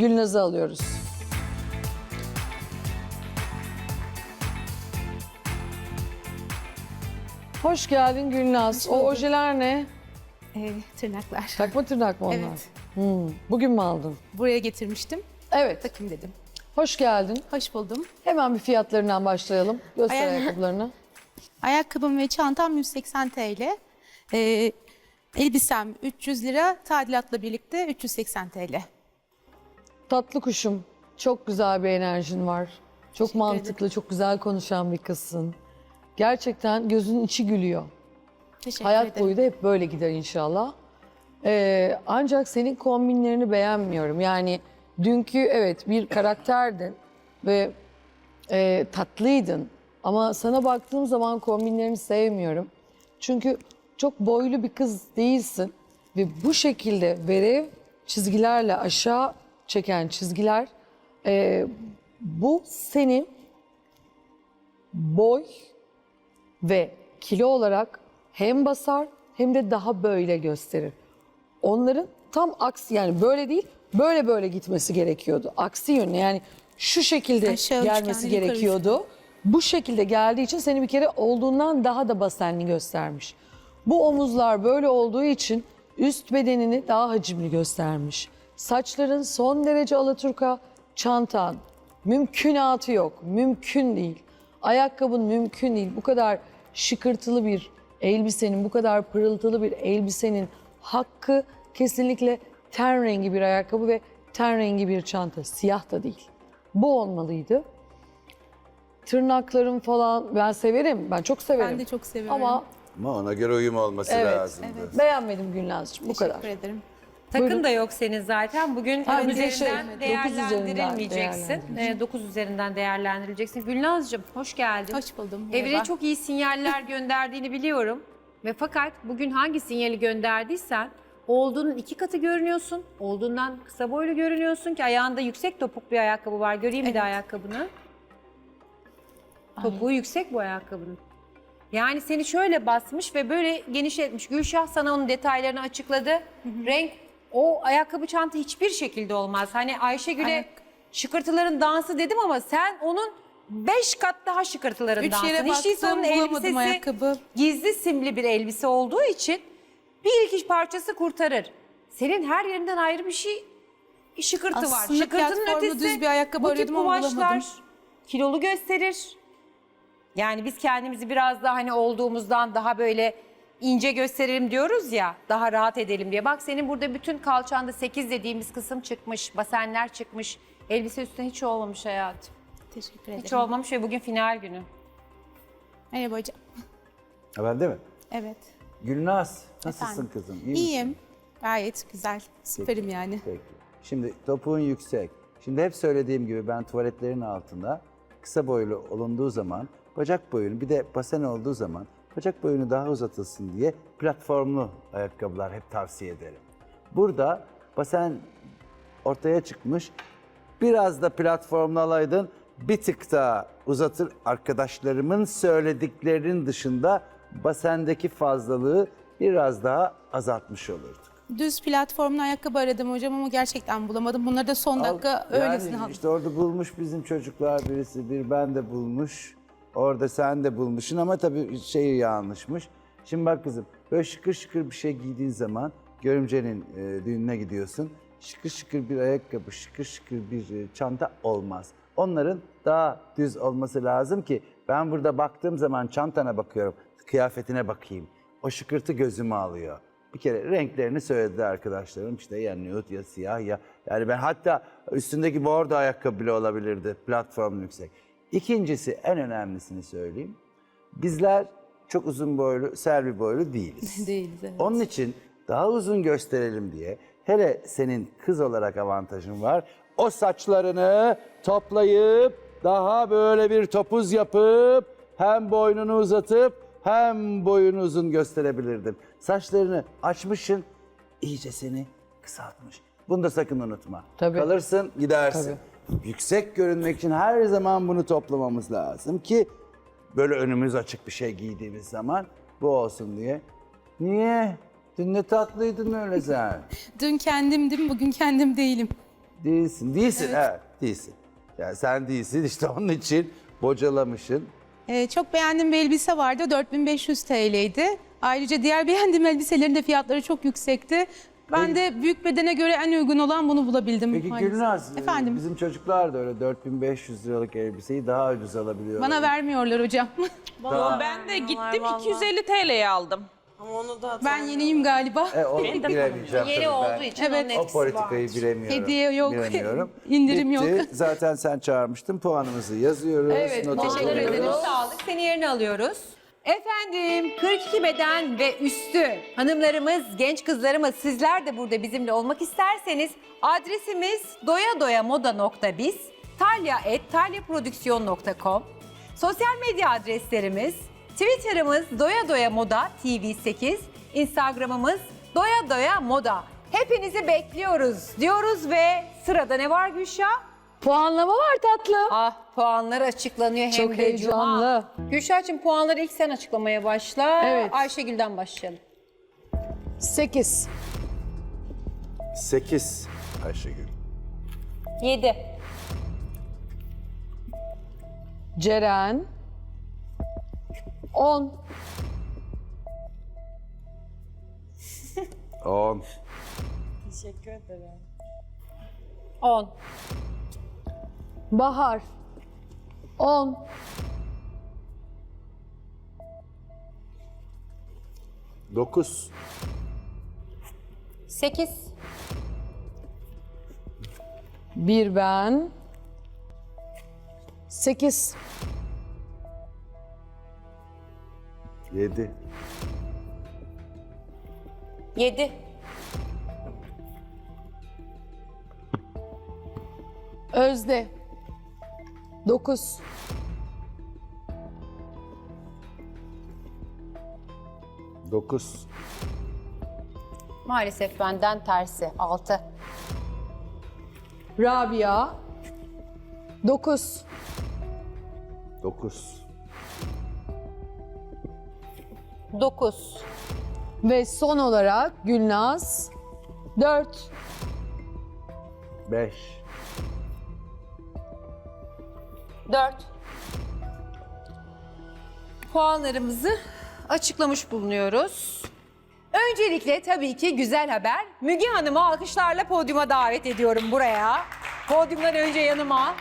Gülnaz'ı alıyoruz. Hoş geldin Gülnaz. O ojeler ne? Ee, tırnaklar. Takma tırnak mı onlar? Evet. Hmm, Bugün mü aldın? Buraya getirmiştim. Evet. Takayım dedim. Hoş geldin. Hoş buldum. Hemen bir fiyatlarından başlayalım. Göster Ay- ayakkabılarını. Ayakkabım ve çantam 180 TL. Ee, elbisem 300 lira. Tadilatla birlikte 380 TL. Tatlı kuşum. Çok güzel bir enerjin var. Çok mantıklı, çok güzel konuşan bir kızsın. Gerçekten gözünün içi gülüyor. Teşekkür Hayat ederim. boyu da hep böyle gider inşallah. Ee, ancak senin kombinlerini beğenmiyorum. Yani dünkü evet bir karakterdin ve e, tatlıydın. Ama sana baktığım zaman kombinlerini sevmiyorum. Çünkü çok boylu bir kız değilsin. Ve bu şekilde verev çizgilerle aşağı çeken çizgiler e, bu seni boy ve kilo olarak hem basar hem de daha böyle gösterir. Onların tam aksi yani böyle değil böyle böyle gitmesi gerekiyordu. Aksi yönde yani şu şekilde Aşağı gelmesi üçgen, yukarı gerekiyordu. Bu şekilde geldiği için seni bir kere olduğundan daha da basenli göstermiş. Bu omuzlar böyle olduğu için üst bedenini daha hacimli göstermiş. Saçların son derece alaturka, çantan mümkünatı yok. Mümkün değil. Ayakkabın mümkün değil. Bu kadar şıkırtılı bir elbisenin, bu kadar pırıltılı bir elbisenin hakkı kesinlikle ten rengi bir ayakkabı ve ten rengi bir çanta. Siyah da değil. Bu olmalıydı. Tırnaklarım falan ben severim. Ben çok severim. Ben de çok seviyorum. Ama Ama ona göre uyum olması Evet, lazımdı. beğenmedim Gülnaz'cığım. Bu Teşekkür kadar. ederim. Takın Buyurun. da yok senin zaten. Bugün Ha, üzerinden şey, dokuz üzerinden değerlendirilmeyeceksin. değerlendirecek. 9 üzerinden değerlendirileceksin. Gülnaz'cığım hoş geldin. Hoş buldum. Merhaba. çok iyi sinyaller gönderdiğini biliyorum. Ve fakat bugün hangi sinyali gönderdiysen olduğunun iki katı görünüyorsun. Olduğundan kısa boylu görünüyorsun ki ayağında yüksek topuk bir ayakkabı var. Göreyim bir de Evet. ayakkabını. Topuğu yüksek bu ayakkabının. Yani seni şöyle basmış ve böyle genişletmiş. Gülşah sana onun detaylarını açıkladı. Renk o ayakkabı çanta hiçbir şekilde olmaz. Hani Ayşegül'e Ayak- şıkırtıların dansı dedim ama sen onun beş kat daha Üç şıkırtılarındansın. yere değilse baktım onun bulamadım elbisesi ayakkabı. gizli simli bir elbise olduğu için bir iki parçası kurtarır. Senin her yerinden ayrı bir şey bir şıkırtı var. Aslında Şıkırtının platformlu ötesi düz bir ayakkabı bu tip arıyordum ama kumaşlar bulamadım. kilolu gösterir. Yani biz kendimizi biraz daha hani olduğumuzdan daha böyle ince gösterelim diyoruz ya, daha rahat edelim diye. Bak senin burada bütün kalçanda 8 dediğimiz kısım çıkmış, basenler çıkmış. Elbise üstüne hiç olmamış hayatım. Teşekkür ederim. Hiç olmamış ve bugün final günü. Merhaba hocam. Ha, Ben değil mi? Evet. Gülnaz, nasılsın Efendim? kızım? İyi misin? İyiyim. Gayet güzel. Süperim yani. Peki. Şimdi topuğun yüksek. Şimdi hep söylediğim gibi ben tuvaletlerin altında kısa boylu olunduğu zaman bacak boyunu bir de basen olduğu zaman bacak boyunu daha uzatılsın diye platformlu ayakkabılar hep tavsiye ederim. Burada basen ortaya çıkmış. Biraz da platformlu alaydın bir tık daha uzatır arkadaşlarımın söylediklerinin dışında basendeki fazlalığı biraz daha azaltmış olurduk. Düz platformlu ayakkabı aradım hocam ama gerçekten bulamadım. Bunları da son dakika Al- öylesine yani aldım. işte orada bulmuş bizim çocuklar birisi, bir ben de bulmuş. Orada sen de bulmuşsun ama tabii şey yanlışmış. Şimdi bak kızım, böyle şıkır şıkır bir şey giydiğin zaman görümcenin e, düğününe gidiyorsun. Şıkır şıkır bir ayakkabı, şıkır şıkır bir e, çanta olmaz. Onların daha düz olması lazım ki ben burada baktığım zaman çantana bakıyorum, kıyafetine bakayım. O şıkırtı gözümü alıyor. Bir kere renklerini söyledi arkadaşlarım. İşte ya nude ya siyah ya. Yani ben hatta üstündeki bordo ayakkabı bile olabilirdi. Platform yüksek. İkincisi en önemlisini söyleyeyim. Bizler çok uzun boylu, servi boylu değiliz. Değiliz evet. Onun için daha uzun gösterelim diye hele senin kız olarak avantajın var. O saçlarını toplayıp daha böyle bir topuz yapıp hem boynunu uzatıp hem boyunu uzun gösterebilirdin. Saçlarını açmışsın iyice seni kısaltmış. Bunu da sakın unutma. Tabii. Kalırsın gidersin. Yüksek görünmek için her zaman bunu toplamamız lazım ki böyle önümüz açık bir şey giydiğimiz zaman bu olsun diye. Niye? Dün ne tatlıydın öyle sen. Dün kendimdim, bugün kendim değilim. Değilsin. Değilsin. Evet. değilsin. Yani sen değilsin işte onun için bocalamışsın. Ee, çok beğendiğim bir elbise vardı. 4500 TL'ydi. Ayrıca diğer beğendiğim elbiselerin de fiyatları çok yüksekti. Ben de büyük bedene göre en uygun olan bunu bulabildim. Peki maalesef. Gülnaz, e, Efendim, bizim çocuklar da öyle 4500 liralık elbiseyi daha ucuz alabiliyorlar. bana vermiyorlar hocam. Ben de gittim 250 TL'ye aldım. ben yeniyim galiba. E, o bilemeyeceğim Yeni tabii olduğu ben. için Evet. onun O etkisi politikayı var. bilemiyorum. Hediye yok, Bilemiyorum. indirim Bitti. yok. Zaten sen çağırmıştın. Puanımızı yazıyoruz. Evet, nota teşekkür ederim. Sağlık seni yerine alıyoruz. Efendim 42 beden ve üstü hanımlarımız, genç kızlarımız sizler de burada bizimle olmak isterseniz adresimiz doyadoyamoda.biz, talya.talyaprodüksiyon.com Sosyal medya adreslerimiz Twitter'ımız doya doya moda tv8, Instagram'ımız doya doya moda. Hepinizi bekliyoruz diyoruz ve sırada ne var Gülşah? Puanlama var tatlım. Ah puanlar açıklanıyor hem Çok de heyecanlı. Cuma. Gülşah'cığım puanları ilk sen açıklamaya başla. Evet. Ayşegül'den başlayalım. 8. 8 Ayşegül. 7. Ceren. 10. 10. 10. Bahar. 10. Dokuz. 8. Bir ben. 8. Yedi. 7. Özde. 9. Dokuz. Maalesef benden tersi. 6. Rabia. 9. Dokuz. 9. Ve son olarak Gülnaz. 4. Beş. 4. Puanlarımızı açıklamış bulunuyoruz. Öncelikle tabii ki güzel haber. Müge Hanım'ı alkışlarla podyuma davet ediyorum buraya. Podyumdan önce yanıma.